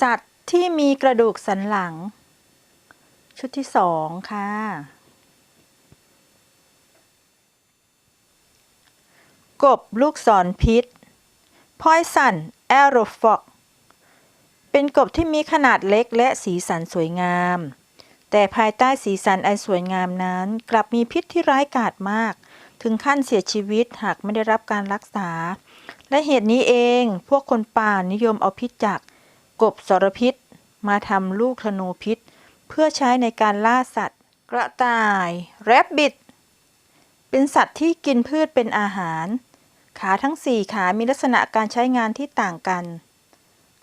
สัตว์ที่มีกระดูกสันหลัง ชุดที่สองค่ะ กบลูกศรพิษพอยสันแอโรฟอกเป็นกบที่มีขนาดเล็กและสีสันสวยงาม แต่ภายใต้สีสันอันสวยงามนั้น กลับมีพิษที่ร้ายกาจมาก ถึงขั้นเสียชีวิตหากไม่ได้รับการรักษา และเหตุนี้เองพวกคนป่านิยมเอาพิษจากกบสรพิษ มาทำลูกธนูพิษ เพื่อใช้ในการล่าสัตว์ กระต่ายแรบบิทเป็นสัตว์ที่กินพืชเป็นอาหาร ขาทั้งสี่ขามีลักษณะการใช้งานที่ต่างกัน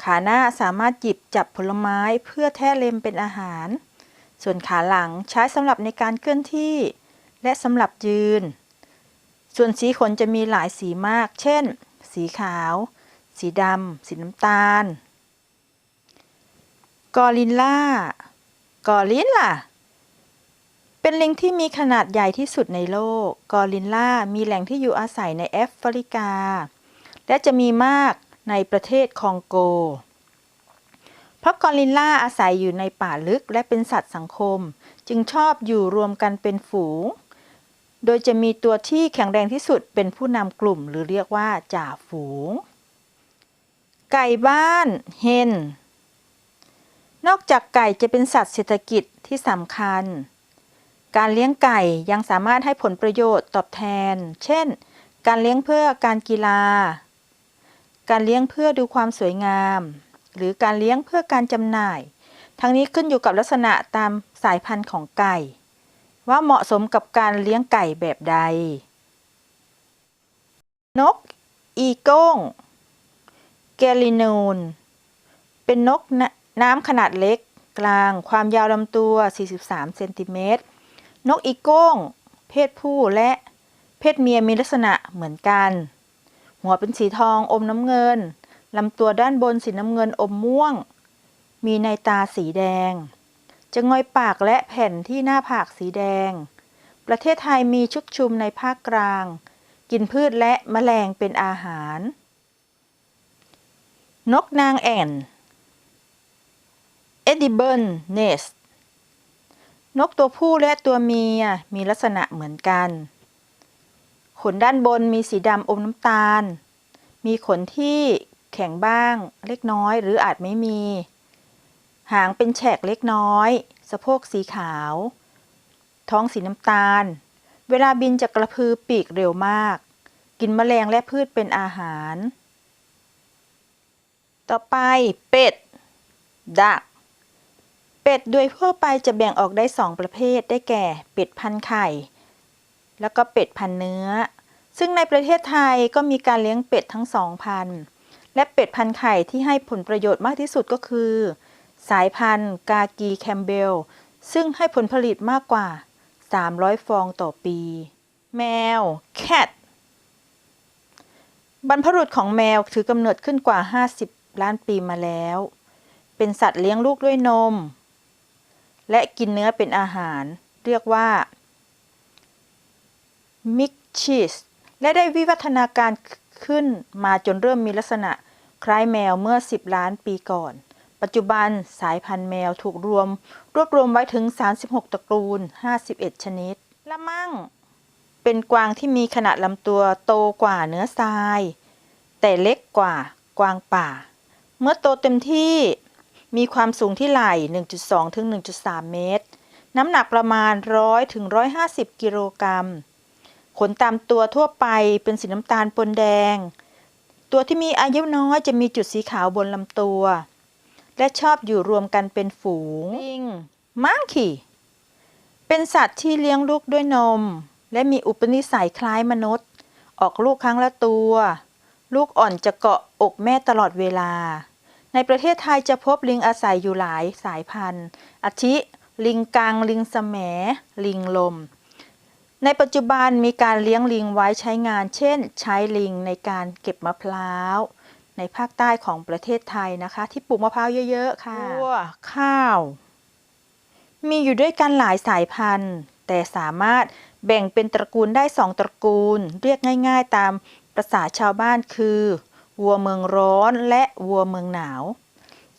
ขาหน้าสามารถหยิบจับผลไม้เพื่อแท้เล็มเป็นอาหาร ส่วนขาหลังใช้สำหรับในการเคลื่อนที่ และสำหรับยืน ส่วนสีขนจะมีหลายสีมาก เช่น สีขาว สีดำ สีน้ำตาล กอริลล่ากอริลล่าเป็นลิงที่มีขนาดใหญ่ที่สุดในโลก กอริลล่ามีแหล่งที่อยู่อาศัยในแอฟริกา และจะมีมากในประเทศคองโก เพราะกอริลล่าอาศัยอยู่ในป่าลึกและเป็นสัตว์สังคม จึงชอบอยู่รวมกันเป็นฝูง โดยจะมีตัวที่แข็งแรงที่สุดเป็นผู้นำกลุ่มหรือเรียกว่าจ่าฝูง ไก่บ้านเฮน นอกจากไก่จะเป็นสัตว์เศรษฐกิจที่สำคัญ การเลี้ยงไก่ยังสามารถให้ผลประโยชน์ตอบแทน เช่น การเลี้ยงเพื่อการกีฬา การเลี้ยงเพื่อดูความสวยงาม หรือการเลี้ยงเพื่อการจำหน่าย ทั้งนี้ขึ้นอยู่กับลักษณะตามสายพันธุ์ของไก่ ว่าเหมาะสมกับการเลี้ยงไก่แบบใด นก อีโก้งเกลินูน เป็นนกนน้ำขนาดเล็กกลาง ความยาวลำตัว 43 เซนติเมตร นกอีโก้ง เพศผู้และเพศเมียมีลักษณะเหมือนกัน หัวเป็นสีทองอมน้ำเงินลำตัวด้านบนสีน้ำเงินอมม่วง มีในตาสีแดง จะงอยปากและแผ่นที่หน้าผากสีแดง ประเทศไทยมีชุกชุมในภาคกลาง กินพืชและแมลงเป็นอาหาร นกนางแอ่น edible nest นกตัวผู้และตัวเมียมีลักษณะเหมือนกัน ขนด้านบนมีสีดำอมน้ำตาล มีขนที่แข็งบ้างเล็กน้อยหรืออาจไม่มี หางเป็นแฉกเล็กน้อย สะโพกสีขาว ท้องสีน้ำตาล เวลาบินจะกระพือปีกเร็วมาก กินแมลงและพืชเป็นอาหาร ต่อไปเป็ด ดัก เป็ดโดยทั่วไปจะแบ่งออกได้สองประเภทได้แก่ เป็ดพันไข่ แล้วก็เป็ดพันเนื้อ ซึ่งในประเทศไทยก็มีการเลี้ยงเป็ดทั้งสองพัน และเป็ดพันไข่ที่ให้ผลประโยชน์มากที่สุดก็คือ สายพันธุ์ กากีแคมเบล ซึ่งให้ผลผลิตมากกว่า 300 ฟองต่อปี แมว cat บรรพบุรุษของแมวถือกำเนิดขึ้นกว่า 50 ล้านปีมาแล้ว เป็นสัตว์เลี้ยงลูกด้วยนม และกินเนื้อเป็นอาหาร เรียกว่า มิกชิส และได้วิวัฒนาการขึ้นมาจนเริ่มมีลักษณะคล้ายแมวเมื่อ 10 ล้านปีก่อน ปัจจุบันสายพันธุ์แมวถูกรวม รวบรวมไว้ถึง 36 ตระกูล 51 ชนิด ละมั่ง เป็นกวางที่มีขนาดลำตัวโตกว่าเนื้อทราย แต่เล็กกว่ากวางป่า เมื่อโตเต็มที่มีความสูงที่ไหล่ 1.2 ถึง 1.3 เมตร น้ำหนักประมาณ 100 ถึง 150 กิโลกรัม ขนตามตัวทั่วไปเป็นสีน้ำตาลปนแดง ตัวที่มีอายุน้อยจะมีจุดสีขาวบนลำตัว และชอบอยู่รวมกันเป็นฝูงลิงมังคีเป็นสัตว์ที่เลี้ยงลูกด้วยนม และมีอุปนิสัยคล้ายมนุษย์ ออกลูกครั้งละตัว ลูกอ่อนจะเกาะอกแม่ตลอดเวลา ในประเทศไทยจะพบลิงอาศัยอยู่หลายสายพันธุ์ อาทิ ลิงกัง ลิงแสมลิงลม ในปัจจุบันมีการเลี้ยงลิงไว้ใช้งาน เช่น ใช้ลิงในการเก็บมะพร้าว ในภาคใต้ของประเทศไทยนะคะ ที่ปลูกมะพร้าวเยอะๆค่ะวัวข้าว มีอยู่ด้วยกันหลายสายพันธุ์ แต่สามารถแบ่งเป็นตระกูลได้สองตระกูล เรียกง่าย ๆ ตามภาษาชาวบ้านคือ วัวเมืองร้อนและวัวเมืองหนาว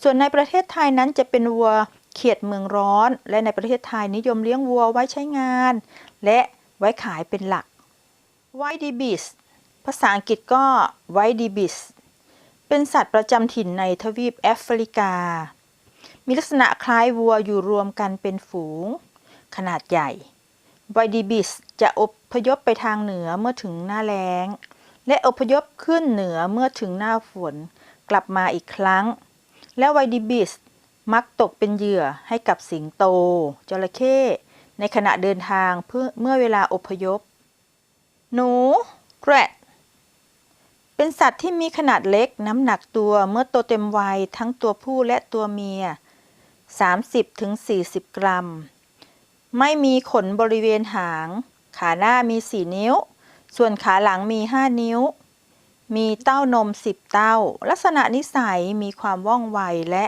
ส่วนในประเทศไทยนั้นจะเป็นวัวเขียดเมืองร้อน และในประเทศไทยนิยมเลี้ยงวัวไว้ใช้งาน และไว้ขายเป็นหลักไวดีบิสภาษาอังกฤษก็ไวดีบิส เป็นสัตว์ประจำถิ่นในทวีปแอฟริกา มีลักษณะคล้ายวัวอยู่รวมกันเป็นฝูง ขนาดใหญ่ไวดีบิสจะอพยพไปทางเหนือเมื่อถึงหน้าแล้ง และอพยพขึ้นเหนือเมื่อถึงหน้าฝนกลับมาอีกครั้ง และไวดีบิสมักตกเป็นเหยื่อให้กับสิงโต จระเข้ ในขณะเดินทางเพื่อเมื่อเวลาอพยพ หนู rat เป็นสัตว์ที่มีขนาดเล็กน้ำหนักตัวเมื่อโตเต็มวัยทั้งตัวผู้และตัวเมีย 30-40 กรัม ไม่มีขนบริเวณหาง ขาหน้ามี 4 นิ้ว ส่วนขาหลังมี 5 นิ้ว มีเต้านม 10 เต้า ลักษณะนิสัยมีความว่องไวและ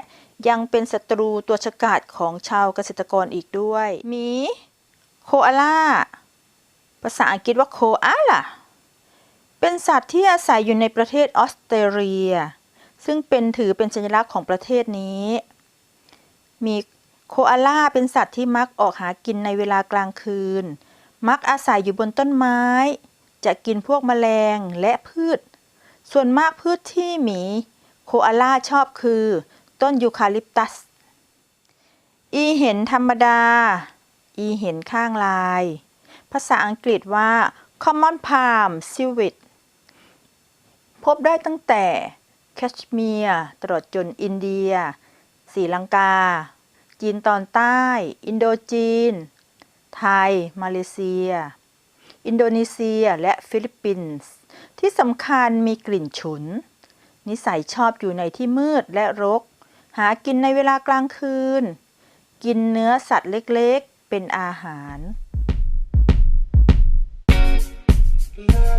ยังเป็นศัตรูตัวฉกาจของชาวเกษตรกรอีกด้วย มี โคอาล่า ภาษาอังกฤษว่าโคอาล่า เป็นสัตว์ที่อาศัยอยู่ในประเทศออสเตรเลีย ซึ่งเป็นถือเป็นสัญลักษณ์ของประเทศนี้ มีโคอาล่าเป็นสัตว์ที่มักออกหากินในเวลากลางคืน มักอาศัยอยู่บนต้นไม้ จะกินพวกแมลงและพืช ส่วนมากพืชที่หมี โคอาล่าชอบคือ ต้นยูคาลิปตัส อีเห็นธรรมดา อีเห็นข้างลาย ภาษาอังกฤษว่า common palm civet พบได้ตั้งแต่แคชเมียร์ตลอดจนอินเดียศรีลังกา จีนตอนใต้ อินโดจีน ไทย มาเลเซีย อินโดนีเซียและฟิลิปปินส์ที่สำคัญมีกลิ่นฉุน นิสัยชอบอยู่ในที่มืดและรก หากินในเวลากลางคืน กินเนื้อสัตว์เล็กๆ เป็นอาหาร La la